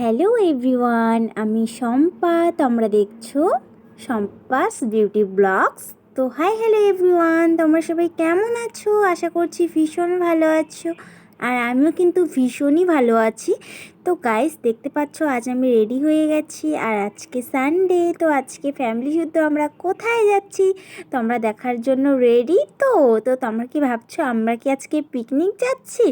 Hello everyone, আমি শম্পা, তোমরা দেখছ শম্পাস বিউটি ব্লগস। তো হাই হ্যালো এভরিওয়ান, তোমরা সবাই কেমন আছো? আশা করছি ভীষণ ভালো আছো। আর আমিও কিন্তু ভীষণই ভালো আছি। তো গাইস দেখতে পাচ্ছ আজ আমি রেডি হয়ে গেছি আর আজকে সানডে তো আজকে ফ্যামিলি শুদ্ধ আমরা কোথায় যাচ্ছি? তোমরা দেখার জন্য রেডি তো তো তোমরা কি ভাবছ আমরা কি আজকে পিকনিক যাচ্ছি?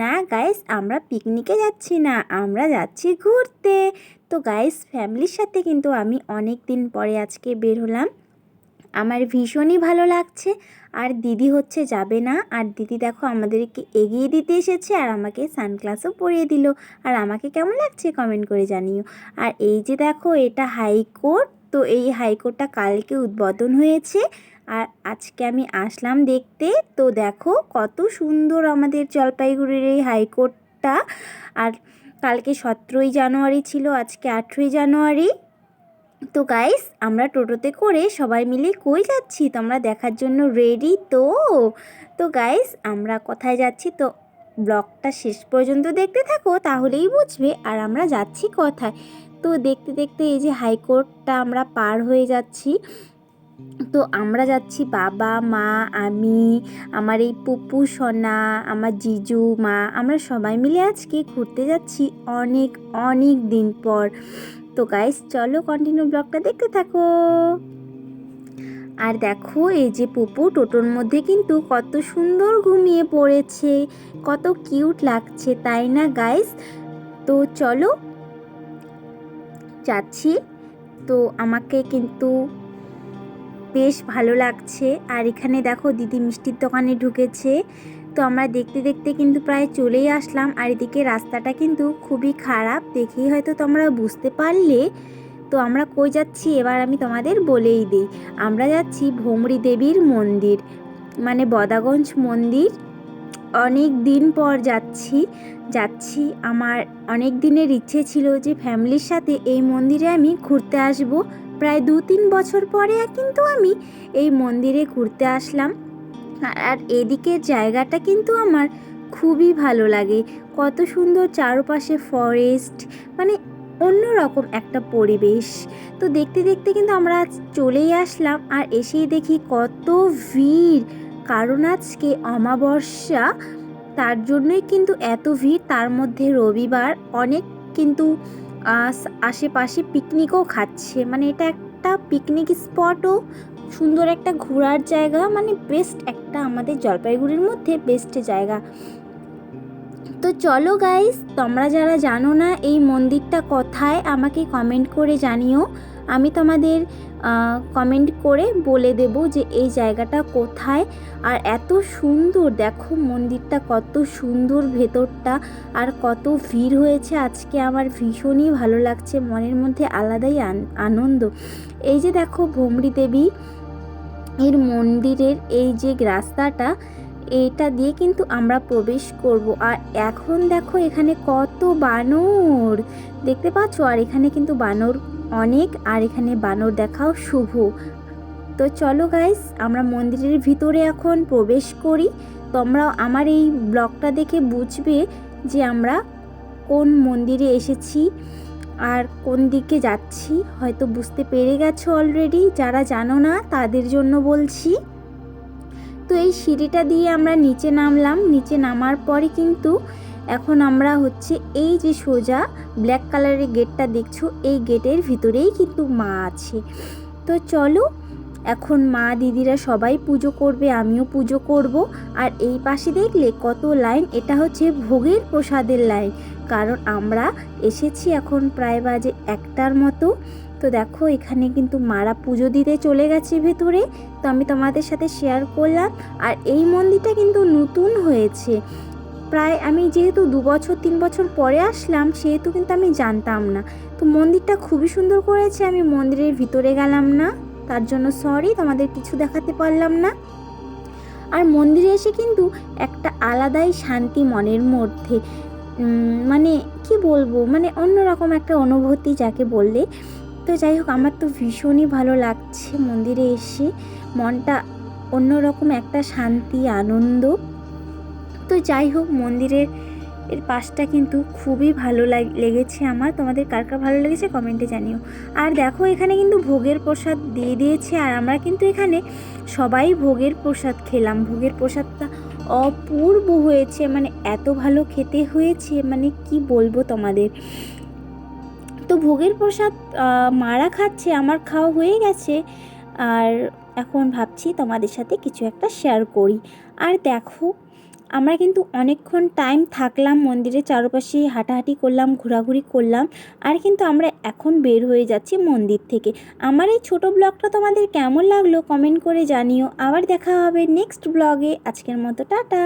না গাইস আমরা পিকনিকে যাচ্ছি না, আমরা যাচ্ছি ঘুরতে। তো গাইস ফ্যামিলির সাথে কিন্তু আমি অনেক দিন পরে আজকে বের হলাম। আমার ভীষণই ভালো লাগছে। আর দিদি হচ্ছে যাবে না। আর দিদি দেখো আমাদেরকে এগিয়ে দিতে এসেছে আর আমাকে সানগ্লাসও পরিয়ে দিল। আর আমাকে কেমন লাগছে কমেন্ট করে জানিও। আর এই যে দেখো এটা হাইকোর্ট তো এই হাইকোর্টটা কালকে উদ্বোধন হয়েছে। আর আজকে আমি আসলাম দেখতে। তো দেখো কত সুন্দর আমাদের জলপাইগুড়ির এই হাইকোর্টটা আর কালকে সতেরোই জানুয়ারি ছিল, আজকে আঠেরোই জানুয়ারি। তো গাইস আমরা টোটোতে করে সবাই মিলে কই যাচ্ছি? তোমরা দেখার জন্য রেডি তো? তো গাইস আমরা কোথায় যাচ্ছি? তো ব্লগটা শেষ পর্যন্ত দেখতে থাকো, তাহলেই বুঝবে আর আমরা যাচ্ছি কোথায়। তো দেখতে দেখতে এই যে হাইকোর্টটা আমরা পার হয়ে যাচ্ছি। তো আমরা যাচ্ছি বাবা, মা, আমি, আমার এই পুপু, সোনা, আমার জিজু, মা, আমরা সবাই মিলে আজকে ঘুরতে যাচ্ছি অনেক অনেক দিন পর। তো গাইস চলো কন্টিনিউ ব্লগটা দেখতে থাকো। আর দেখো, এই যে পুপু টোটোর মধ্যে কিন্তু কত সুন্দর ঘুমিয়ে পড়েছে, কত কিউট লাগছে, তাই না গাইস তো চলো, যাচ্ছি। তো আমাকে কিন্তু বেশ ভালো লাগছে। আর এখানে দেখো দিদি মিষ্টির দোকানে ঢুকেছে। তো আমরা দেখতে দেখতে কিন্তু প্রায় চলেই আসলাম। আর এদিকে রাস্তাটা কিন্তু খুবই খারাপ। দেখেই হয়তো তোমরা বুঝতে পারলে। তো আমরা কই যাচ্ছি? এবার আমি তোমাদের বলেই দিই। আমরা যাচ্ছি ভোমরি দেবীর মন্দির মানে বদাগঞ্জ মন্দির। অনেক দিন পর যাচ্ছি। যাচ্ছি আমার অনেক দিনের ইচ্ছে ছিল যে ফ্যামিলির সাথে এই মন্দিরে আমি ঘুরতে আসব। প্রায় দু তিন বছর পরে কিন্তু আমি এই মন্দিরে ঘুরতে আসলাম। আর এদিকের জায়গাটা কিন্তু আমার খুবই ভালো লাগে। কত সুন্দর চারপাশে ফরেস্ট মানে অন্যরকম একটা পরিবেশ। তো দেখতে দেখতে কিন্তু আমরা চলেই আসলাম আর এসেই দেখি কত ভিড়। কারণ আজকে অমাবস্যা, তার জন্যই কিন্তু এত ভিড়। তার মধ্যে রবিবার অনেক কিন্তু আশেপাশে পিকনিকও খাচ্ছে। মানে এটা একটা পিকনিক স্পটও। সুন্দর একটা ঘোরার জায়গা। মানে বেস্ট একটা আমাদের জলপাইগুড়ির মধ্যে বেস্ট জায়গা। তো চলো গাইস তোমরা যারা জানো না এই মন্দিরটা কোথায়, আমাকে কমেন্ট করে জানিও। আমি তোমাদের কমেন্ট করে বলে দেব যে এই জায়গাটা কোথায়। আর এত সুন্দর, দেখো মন্দিরটা কত সুন্দর ভেতরটা, আর কত ভিড় হয়েছে। আজকে আমার ভীষণই ভালো লাগছে, মনের মধ্যে আলাদাই আন- আনন্দ। এই যে দেখো ভোমরি দেবী, এর মন্দিরের এই যে রাস্তাটা এইটা দিয়ে কিন্তু আমরা প্রবেশ করব। আর এখন দেখো এখানে কত বানর। দেখতে পাচ্ছ? আর এখানে কিন্তু বানর অনেক, আর এখানে বানর দেখাও শুভ। তো চলো গাইস আমরা মন্দিরের ভিতরে এখন প্রবেশ করি। তোমরা আমার এই ব্লগটা দেখে বুঝবে যে আমরা কোন মন্দিরে এসেছি আর কোন দিকে যাচ্ছি। হয়তো বুঝতে পেরে গেছো অলরেডি যারা জানো না, তাদের জন্য বলছি। তো এই সিঁড়িটা দিয়ে আমরা নিচে নামলাম। নিচে নামার পরে কিন্তু এখন আমরা হচ্ছে এই যে সোজা ব্ল্যাক কালারের গেটটা দেখছ, এই গেটের ভিতরেই কিন্তু মা আছে। তো চলো, এখন মা দিদিরা সবাই পুজো করবে, আমিও পুজো করব। আর এই পাশে দেখলে কত লাইন এটা হচ্ছে ভোগের প্রসাদের লাইন কারণ আমরা এসেছি এখন প্রায় বাজে একটার মতো। তো দেখো, এখানে কিন্তু মারা পুজো দিতে চলে গেছে ভেতরে। তো আমি তোমাদের সাথে শেয়ার করলাম। আর এই মন্দিরটা কিন্তু নতুন হয়েছে। প্রায় আমি যেহেতু দু বছর, তিন বছর পরে আসলাম, সেহেতু কিন্তু আমি জানতাম না। তো মন্দিরটা খুবই সুন্দর করেছে। আমি মন্দিরের ভিতরে গেলাম না। তার জন্য সরি তোমাদের কিছু দেখাতে পারলাম না। আর মন্দিরে এসে কিন্তু একটা আলাদাই শান্তি মনের মধ্যে মানে কি বলব? মানে অন্যরকম একটা অনুভূতি যাকে বললে। তো যাই হোক, আমার তো ভীষণই ভালো লাগছে মন্দিরে এসে। মনটা অন্যরকম, একটা শান্তি, আনন্দ। তো যাই হোক, মন্দিরের এর পাশটা কিন্তু খুবই ভালো লাগ- লেগেছে আমার। তোমাদের কার কার ভালো লেগেছে কমেন্টে জানিও। আর দেখো, এখানে কিন্তু ভোগের প্রসাদ দিয়ে দিয়েছে, আর আমরা কিন্তু এখানে সবাই ভোগের প্রসাদ খেলাম। ভোগের প্রসাদটা অপূর্ব হয়েছে মানে এত ভালো খেতে হয়েছে মানে কি বলব তোমাদের? তো ভোগের প্রসাদ মারা খাচ্ছে, আমার খাওয়া হয়ে গেছে। আর এখন ভাবছি তোমাদের সাথে কিছু একটা শেয়ার করি। আর দেখো, আমরা কিন্তু অনেকক্ষণ টাইম থাকলাম, মন্দিরের চারপাশে হাঁটাহাঁটি করলাম, ঘোরাঘুরি করলাম, আর কিন্তু আমরা এখন বের হয়ে যাচ্ছি মন্দির থেকে। আমার এই ছোটো ব্লগটা তোমাদের কেমন লাগল কমেন্ট করে জানিও। আবার দেখা হবে নেক্সট ব্লগে আজকের মতো, টাটা!